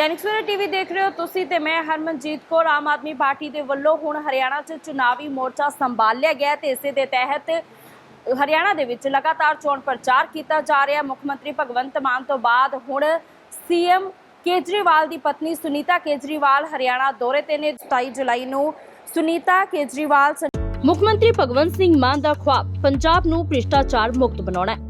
ਦੈਨਿਕ Savera TV ਦੇਖ ਰਹੇ ਹੋ ਤੁਸੀਂ ਤੇ ਮੈਂ ਹਰਮਨਜੀਤ ਕੌਰ, ਆਮ ਆਦਮੀ ਪਾਰਟੀ ਦੇ ਵੱਲੋਂ ਹੁਣ ਹਰਿਆਣਾ 'ਚ ਚੁਣਾਵੀ ਮੋਰਚਾ ਸੰਭਾਲਿਆ ਗਿਆ ਤੇ ਇਸੇ ਦੇ ਤਹਿਤ ਹਰਿਆਣਾ ਦੇ ਵਿੱਚ ਲਗਾਤਾਰ ਚੋਣ ਪ੍ਰਚਾਰ ਕੀਤਾ ਜਾ ਰਿਹਾ ਮੁੱਖ ਮੰਤਰੀ ਭਗਵੰਤ ਮਾਨ ਤੋਂ ਬਾਅਦ ਹੁਣ ਸੀਐਮ ਕੇਜਰੀਵਾਲ ਦੀ ਪਤਨੀ ਸੁਨੀਤਾ ਕੇਜਰੀਵਾਲ ਹਰਿਆਣਾ ਦੌਰੇ ਤੇ ਨੇ। 27 ਜੁਲਾਈ ਨੂੰ ਸੁਨੀਤਾ ਕੇਜਰੀਵਾਲ ਮੁੱਖ ਮੰਤਰੀ ਭਗਵੰਤ ਸਿੰਘ ਮਾਨ ਦਾ ਖੁਆਬ, ਪੰਜਾਬ ਨੂੰ ਭ੍ਰਿਸ਼ਟਾਚਾਰ ਮੁਕਤ ਬਣਾਉਣਾ ਹੈ।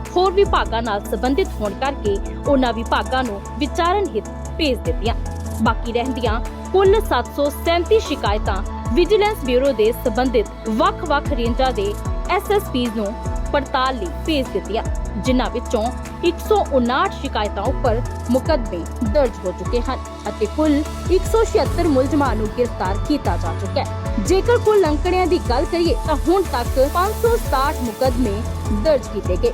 ਹੋਰ ਵਿਭਾਗਾਂ ਨਾਲ ਸੰਬੰਧਿਤ ਹੋਣ ਕਰਕੇ ਉਹਨਾਂ ਵਿਭਾਗਾਂ ਨੂੰ ਵਿਚਾਰਨ ਹਿੱਤ ਭੇਜ ਦਿੱਤੀਆਂ। ਬਾਕੀ ਰਹਿੰਦੀਆਂ ਕੁੱਲ 737 ਸ਼ਿਕਾਇਤਾਂ ਵਿਜੀਲੈਂਸ ਬਿਊਰੋ ਦੇ ਸੰਬੰਧਿਤ ਵੱਖ-ਵੱਖ ਰੇਂਜਾਂ ਦੇ ਐਸਐਸਪੀਜ਼ ਨੂੰ ਪੜਤਾਲ ਲਈ ਭੇਜ ਦਿੱਤੀਆਂ, ਜਿਨ੍ਹਾਂ ਵਿੱਚੋਂ 159 ਸ਼ਿਕਾਇਤਾਂ ਉੱਪਰ ਮੁਕੱਦਮੇ ਦਰਜ ਹੋ ਚੁੱਕੇ ਹਨ ਅਤੇ ਕੁੱਲ 176 ਮੁਲਜ਼ਮਾਂ ਨੂੰ ਗ੍ਰਿਫਤਾਰ ਕੀਤਾ ਜਾ ਚੁੱਕਾ ਹੈ। ਜੇਕਰ ਕੁੱਲ ਅੰਕੜਿਆਂ ਦੀ ਗੱਲ ਕਰੀਏ ਤਾਂ ਹੁਣ ਤੱਕ 567 ਮੁਕੱਦਮੇ ਦਰਜ ਕੀਤੇ ਗਏ।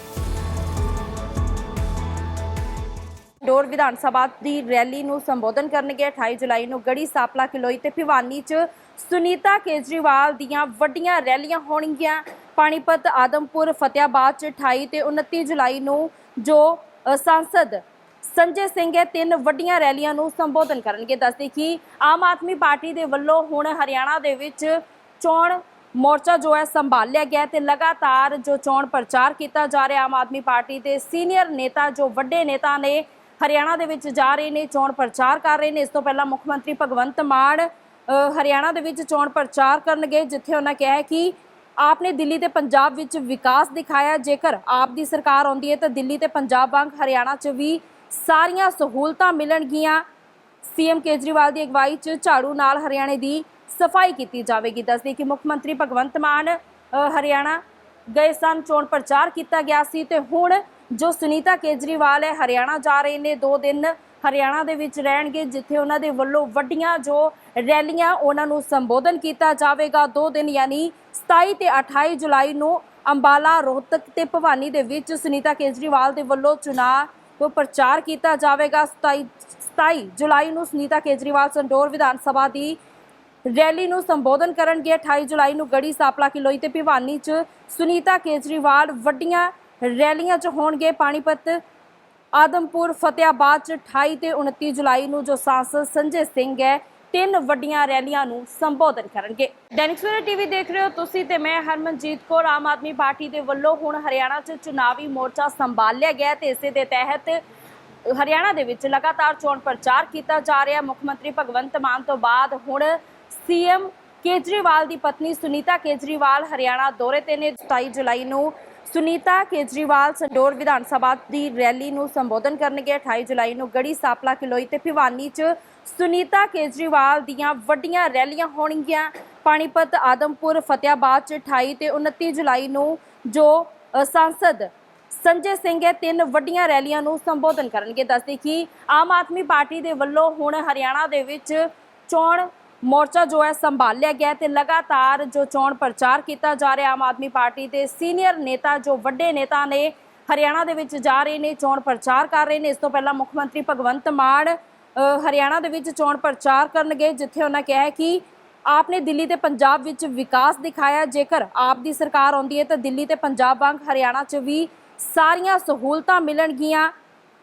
ਡੋਰ ਵਿਧਾਨ ਸਭਾ ਦੀ ਰੈਲੀ ਨੂੰ ਸੰਬੋਧਨ ਕਰਨਗੇ। 28 ਜੁਲਾਈ ਨੂੰ ਗੜੀ ਸਾਪਲਾ ਕਿਲੋਈ ਤੇ ਭਿਵਾਨੀ 'ਚ ਸੁਨੀਤਾ ਕੇਜਰੀਵਾਲ ਦੀਆਂ ਵੱਡੀਆਂ ਰੈਲੀਆਂ ਹੋਣਗੀਆਂ। ਪਾਣੀਪਤ ਆਦਮਪੁਰ ਫਤਿਆਬਾਦ 'ਚ 28 ਤੇ 29 ਜੁਲਾਈ ਨੂੰ ਜੋ ਅ, ਸੰਸਦ ਸੰਜੇ ਸਿੰਘ ਇਹ ਤਿੰਨ ਵੱਡੀਆਂ ਰੈਲੀਆਂ ਨੂੰ ਸੰਬੋਧਨ ਕਰਨਗੇ। ਦੱਸਦੇ ਕਿ ਆਮ ਆਦਮੀ ਪਾਰਟੀ ਦੇ ਵੱਲੋਂ ਹੁਣ ਹਰਿਆਣਾ ਦੇ ਵਿੱਚ ਚੋਣ ਮੋਰਚਾ ਜੋ ਹੈ ਸੰਭਾਲਿਆ ਗਿਆ ਤੇ ਲਗਾਤਾਰ ਜੋ ਚੋਣ ਪ੍ਰਚਾਰ ਕੀਤਾ ਜਾ ਰਿਹਾ ਆਮ ਆਦਮੀ ਪਾਰਟੀ ਦੇ ਸੀਨੀਅਰ ਨੇਤਾ ਜੋ ਵੱਡੇ ਨੇਤਾ ਨੇ ਹਰਿਆਣਾ ਦੇ ਵਿੱਚ ਜਾ ਰਹੇ ਨੇ, ਚੋਣ ਪ੍ਰਚਾਰ ਕਰ ਰਹੇ ਨੇ। ਇਸ ਤੋਂ ਪਹਿਲਾਂ ਮੁੱਖ ਮੰਤਰੀ ਭਗਵੰਤ ਮਾਨ ਹਰਿਆਣਾ ਦੇ ਵਿੱਚ ਚੋਣ ਪ੍ਰਚਾਰ ਕਰਨਗੇ, ਜਿੱਥੇ ਉਹਨਾਂ ਕਿਹਾ ਹੈ ਕਿ ਆਪ ਨੇ ਦਿੱਲੀ ਤੇ ਪੰਜਾਬ ਵਿੱਚ ਵਿਕਾਸ ਦਿਖਾਇਆ। ਜੇਕਰ ਆਪ ਦੀ ਸਰਕਾਰ ਆਉਂਦੀ ਹੈ ਤਾਂ ਦਿੱਲੀ ਤੇ ਪੰਜਾਬ ਵਾਂਗ ਹਰਿਆਣਾ 'ਚ ਵੀ ਸਾਰੀਆਂ ਸਹੂਲਤਾਂ ਮਿਲਣਗੀਆਂ। ਸੀਐਮ ਕੇਜਰੀਵਾਲ ਦੀ ਅਗਵਾਈ 'ਚ ਝਾੜੂ ਨਾਲ ਹਰਿਆਣੇ ਦੀ ਸਫ਼ਾਈ ਕੀਤੀ ਜਾਵੇਗੀ। ਦੱਸਦੇ ਕਿ ਮੁੱਖ ਮੰਤਰੀ ਭਗਵੰਤ ਮਾਨ ਹਰਿਆਣਾ ਗਏ ਸਨ, ਚੋਣ ਪ੍ਰਚਾਰ ਕੀਤਾ ਗਿਆ ਸੀ ਤੇ ਹੁਣ ਜੋ ਸੁਨੀਤਾ ਕੇਜਰੀਵਾਲ ਹੈ, ਹਰਿਆਣਾ ਜਾ ਰਹੇ ਨੇ ਦੋ ਦਿਨ। ਹਰਿਆਣਾ ਦੇ ਵਿੱਚ ਰਹਿਣਗੇ, ਜਿੱਥੇ ਉਹਨਾਂ ਦੇ ਵੱਲੋਂ ਵੱਡੀਆਂ ਜੋ ਰੈਲੀਆਂ ਉਹਨਾਂ ਨੂੰ ਸੰਬੋਧਨ ਕੀਤਾ ਜਾਵੇਗਾ। ਦੋ ਦਿਨ ਯਾਨੀ 27 ਤੇ 28 ਜੁਲਾਈ ਨੂੰ ਅੰਬਾਲਾ ਰੋਹਤਕ ਤੇ ਭਵਾਨੀ ਦੇ ਵਿੱਚ ਸੁਨੀਤਾ ਕੇਜਰੀਵਾਲ ਦੇ ਵੱਲੋਂ ਚੁਣਾਵ ਤੋਂ ਪ੍ਰਚਾਰ ਕੀਤਾ ਜਾਵੇਗਾ। 27 27 ਜੁਲਾਈ ਨੂੰ ਸੁਨੀਤਾ ਕੇਜਰੀਵਾਲ ਸੰਡੋਰ ਵਿਧਾਨ ਸਭਾ ਦੀ ਰੈਲੀ ਨੂੰ ਸੰਬੋਧਨ ਕਰਨਗੇ। 28 ਜੁਲਾਈ ਨੂੰ ਗੜੀ ਸਾਪਲਾ ਕਿਲੋਈ ਤੇ ਭਿਵਾਨੀ 'ਚ ਸੁਨੀਤਾ ਕੇਜਰੀਵਾਲ ਵੱਡੀਆਂ ਰੈਲੀਆਂ 'ਚ ਹੋਣਗੇ ਪਾਣੀਪਤ। ਆਦਮਪੁਰ ਫਤਿਆਬਾਦ 'ਚ 28 ਤੇ 29 ਜੁਲਾਈ ਨੂੰ ਜੋ ਸਾਂਸਦ ਸੰਜੇ ਸਿੰਘ ਹੈ, ਤਿੰਨ ਵੱਡੀਆਂ ਰੈਲੀਆਂ ਨੂੰ ਸੰਬੋਧਨ ਕਰਨਗੇ। ਦੈਨਿਕ ਸਵੇਰਾ ਟੀਵੀ ਦੇਖ ਰਹੇ ਹੋ ਤੁਸੀਂ ਤੇ ਮੈਂ ਹਰਮਨਜੀਤ ਕੌਰ, ਆਮ ਆਦਮੀ ਪਾਰਟੀ ਦੇ ਵੱਲੋਂ ਹੁਣ ਹਰਿਆਣਾ 'ਚ ਚੁਣਾਵੀ ਮੋਰਚਾ ਸੰਭਾਲਿਆ ਗਿਆ ਤੇ ਇਸੇ ਦੇ ਤਹਿਤ ਹਰਿਆਣਾ ਦੇ ਵਿੱਚ ਲਗਾਤਾਰ ਚੋਣ ਪ੍ਰਚਾਰ ਕੀਤਾ ਜਾ ਰਿਹਾ ਮੁੱਖ ਮੰਤਰੀ ਭਗਵੰਤ ਮਾਨ ਤੋਂ ਬਾਅਦ ਹੁਣ ਸੀਐਮ ਕੇਜਰੀਵਾਲ ਦੀ ਪਤਨੀ ਸੁਨੀਤਾ ਕੇਜਰੀਵਾਲ ਹਰਿਆਣਾ ਦੌਰੇ ਤੇ ਨੇ। 27 ਜੁਲਾਈ ਨੂੰ ਸੁਨੀਤਾ ਕੇਜਰੀਵਾਲ ਸੰਡੋਰ ਵਿਧਾਨ ਸਭਾ ਦੀ ਰੈਲੀ ਨੂੰ ਸੰਬੋਧਨ ਕਰਨਗੇ। 28 ਜੁਲਾਈ ਨੂੰ ਗੜੀ ਸਾਪਲਾ ਕਿਲੋਈ ਤੇ ਭਿਵਾਨੀ 'ਚ ਸੁਨੀਤਾ ਕੇਜਰੀਵਾਲ ਦੀਆਂ ਵੱਡੀਆਂ ਰੈਲੀਆਂ ਹੋਣਗੀਆਂ। ਪਾਣੀਪਤ ਆਦਮਪੁਰ ਫਤਿਆਬਾਦ 'ਚ 28 ਤੇ 29 ਜੁਲਾਈ ਨੂੰ ਜੋ ਅ, ਸੰਸਦ ਸੰਜੇ ਸਿੰਘ ਇਹ ਤਿੰਨ ਵੱਡੀਆਂ ਰੈਲੀਆਂ ਨੂੰ ਸੰਬੋਧਨ ਕਰਨਗੇ। ਦੱਸਦੇ ਕਿ ਆਮ ਆਦਮੀ ਪਾਰਟੀ ਦੇ ਵੱਲੋਂ ਹੁਣ ਹਰਿਆਣਾ ਦੇ ਵਿੱਚ ਚੋਣ ਮੋਰਚਾ ਜੋ ਹੈ ਸੰਭਾਲਿਆ ਗਿਆ ਤੇ ਲਗਾਤਾਰ ਜੋ ਚੋਣ ਪ੍ਰਚਾਰ ਕੀਤਾ ਜਾ ਰਿਹਾ, ਆਮ ਆਦਮੀ ਪਾਰਟੀ ਦੇ ਸੀਨੀਅਰ ਨੇਤਾ, ਜੋ ਵੱਡੇ ਨੇਤਾ ਨੇ ਹਰਿਆਣਾ ਦੇ ਵਿੱਚ ਜਾ ਰਹੇ ਨੇ, ਚੋਣ ਪ੍ਰਚਾਰ ਕਰ ਰਹੇ ਨੇ। ਇਸ ਤੋਂ ਪਹਿਲਾਂ ਮੁੱਖ ਮੰਤਰੀ ਭਗਵੰਤ ਮਾਨ ਹਰਿਆਣਾ ਦੇ ਵਿੱਚ ਚੋਣ ਪ੍ਰਚਾਰ ਕਰਨਗੇ, ਜਿੱਥੇ ਉਹਨਾਂ ਕਿਹਾ ਹੈ ਕਿ ਆਪ ਨੇ ਦਿੱਲੀ ਤੇ ਪੰਜਾਬ ਵਿੱਚ ਵਿਕਾਸ ਦਿਖਾਇਆ, ਜੇਕਰ ਆਪ ਦੀ ਸਰਕਾਰ ਆਉਂਦੀ ਹੈ ਤਾਂ ਦਿੱਲੀ ਤੇ ਪੰਜਾਬ ਵਾਂਗ ਹਰਿਆਣਾ 'ਚ ਵੀ ਸਾਰੀਆਂ ਸਹੂਲਤਾਂ ਮਿਲਣਗੀਆਂ।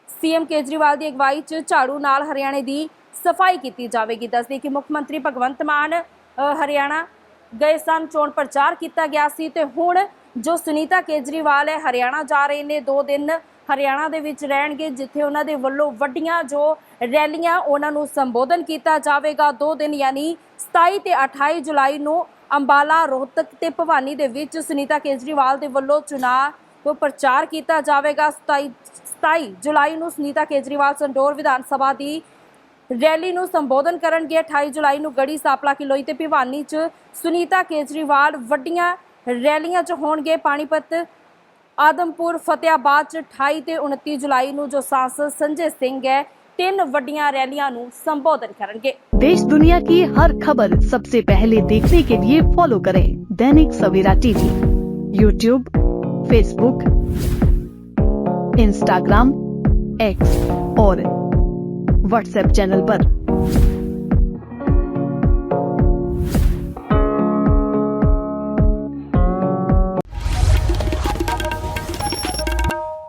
ਸੀਐਮ ਕੇਜਰੀਵਾਲ ਦੀ ਅਗਵਾਈ 'ਚ ਝਾੜੂ ਨਾਲ ਹਰਿਆਣੇ ਦੀ ਸਫ਼ਾਈ ਕੀਤੀ ਜਾਵੇਗੀ। ਦੱਸਦੀ ਕਿ ਮੁੱਖ ਮੰਤਰੀ ਭਗਵੰਤ ਮਾਨ ਹਰਿਆਣਾ ਗਏ ਸਨ, ਚੋਣ ਪ੍ਰਚਾਰ ਕੀਤਾ ਗਿਆ ਸੀ ਤੇ ਹੁਣ ਜੋ ਸੁਨੀਤਾ ਕੇਜਰੀਵਾਲ ਹੈ, ਹਰਿਆਣਾ ਜਾ ਰਹੇ ਨੇ। ਦੋ ਦਿਨ ਹਰਿਆਣਾ ਦੇ ਵਿੱਚ ਰਹਿਣਗੇ, ਜਿੱਥੇ ਉਹਨਾਂ ਦੇ ਵੱਲੋਂ ਵੱਡੀਆਂ ਜੋ ਰੈਲੀਆਂ ਉਹਨਾਂ ਨੂੰ ਸੰਬੋਧਨ ਕੀਤਾ ਜਾਵੇਗਾ। ਦੋ ਦਿਨ ਯਾਨੀ 27 ਤੇ 28 ਜੁਲਾਈ ਨੂੰ ਅੰਬਾਲਾ ਰੋਹਤਕ ਤੇ ਭਵਾਨੀ ਦੇ ਵਿੱਚ ਸੁਨੀਤਾ ਕੇਜਰੀਵਾਲ ਦੇ ਵੱਲੋਂ ਚੁਣਾਵ ਪ੍ਰਚਾਰ ਕੀਤਾ ਜਾਵੇਗਾ। 27 27 ਜੁਲਾਈ ਨੂੰ ਸੁਨੀਤਾ ਕੇਜਰੀਵਾਲ ਸੰਡੋਰ ਵਿਧਾਨ ਸਭਾ ਦੀ ਰੈਲੀ ਨੂੰ ਸੰਬੋਧਨ ਕਰਨਗੇ 28 ਜੁਲਾਈ ਨੂੰ ਗੜੀ ਸਾਪਲਾ ਕਿਲੋਈ ਤੇ ਭਿਵਾਨੀ 'ਚ ਸੁਨੀਤਾ ਕੇਜਰੀਵਾਲ ਵੱਡੀਆਂ ਰੈਲੀਆਂ 'ਚ ਹੋਣਗੇ ਪਾਣੀਪਤ ਆਦਮਪੁਰ ਫਤਿਆਬਾਦ 'ਚ 28 ਤੇ 29 ਜੁਲਾਈ ਨੂੰ ਜੋ ਸਾਂਸਦ ਸੰਜੇ ਸਿੰਘ ਹੈ ਤਿੰਨ ਵੱਡੀਆਂ ਰੈਲੀਆਂ ਨੂੰ ਸੰਬੋਧਨ ਕਰਨਗੇ देश दुनिया की हर खबर सबसे पहले देखने के लिए फॉलो करें Dainik Savera TV YouTube Facebook Instagram X और व्हाट्सएप चैनल पर।